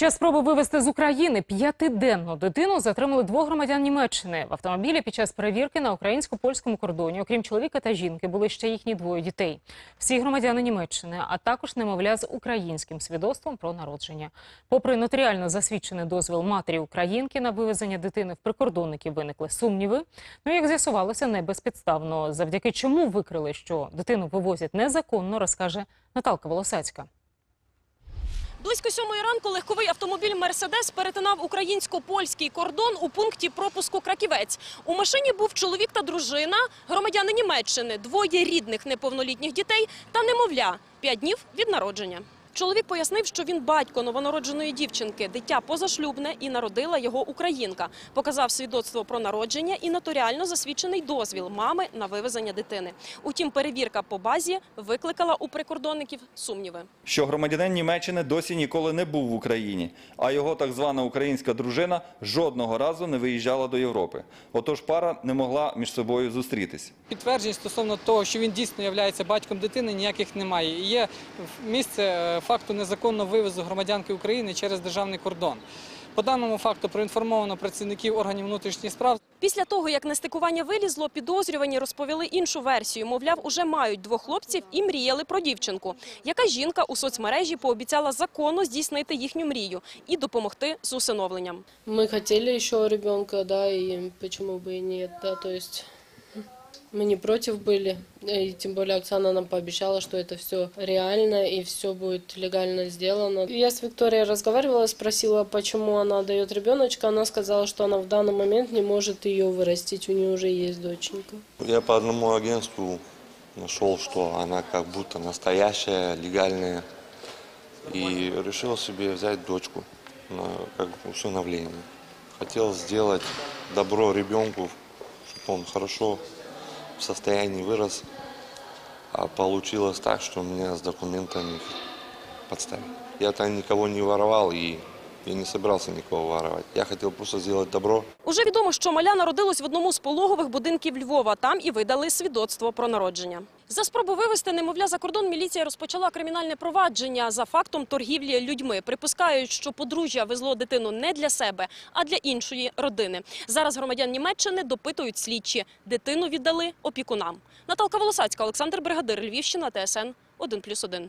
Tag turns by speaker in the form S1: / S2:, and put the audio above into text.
S1: час спроби вивезти з України п'ятиденну дитину затримали двох громадян Німеччини. В автомобілі під час перевірки на українсько-польському кордоні, окрім чоловіка та жінки, були ще їхні двоє дітей. Всі громадяни Німеччини, а також немовля з українським свідоцтвом про народження. Попри нотаріально засвідчений дозвіл матері українки на вивезення дитини в прикордонників виникли сумніви. Ну, як з'ясувалося, не безпідставно. Завдяки чому викрили, що дитину вивозять незаконно, розкаже Наталка Волосацька.
S2: Близько сьомої ранку легковий автомобіль «Мерседес» перетинав українсько-польський кордон у пункті пропуску «Краківець». У машині був чоловік та дружина, громадяни Німеччини, двоє рідних неповнолітніх дітей та немовля – п'ять днів від народження. Чоловік пояснив, що він батько новонародженої дівчинки, дитя позашлюбне і народила його українка. Показав свідоцтво про народження і нотаріально засвідчений дозвіл мами на вивезення дитини. Утім, перевірка по базі викликала у прикордонників сумніви.
S3: що громадянин Німеччини досі ніколи не був в Україні, а його так звана українська дружина жодного разу не виїжджала до Європи. Отож пара не могла між собою зустрітись.
S4: Підтверджень стосовно того, що він дійсно є батьком дитини, ніяких немає. І є місце е, факту незаконного вивезу громадянки України через державний кордон. По даному факту проінформовано працівників органів внутрішніх справ.
S2: Після того, як нестикування вилізло, підозрювані розповіли іншу версію. Мовляв, уже мають двох хлопців і мріяли про дівчинку. Яка жінка у соцмережі пообіцяла законно здійснити їхню мрію і допомогти з усиновленням.
S5: Мы хотели еще ребенка, да, и почему бы и нет, да, то есть мы не против были, и тем более Оксана нам пообещала, что это все реально и все будет легально сделано. Я с Викторией разговаривала, спросила, почему она дает ребеночка, она сказала, что она в данный момент не может ее вырастить, у нее уже есть доченька.
S6: Я по одному агентству нашел, что она как будто настоящая, легальная. И решил себе взять дочку на как бы усыновление. Хотел сделать добро ребенку, чтобы он хорошо в состоянии вырос. А получилось так, что меня с документами подставили. Я-то никого не воровал и я не собирался никого воровать. Я хотел просто сделать добро.
S2: Уже відомо, що маля народилась в одному з пологових будинків Львова. Там і видали свідоцтво про народження. За спробу вивезти немовля за кордон міліція розпочала кримінальне провадження за фактом торгівлі людьми. Припускають, що подружжя везло дитину не для себе, а для іншої родини. Зараз громадян Німеччини допитують слідчі. Дитину віддали опікунам. Наталка Волосацька, Олександр Бригадир, Львівщина, ТСН 1+,1.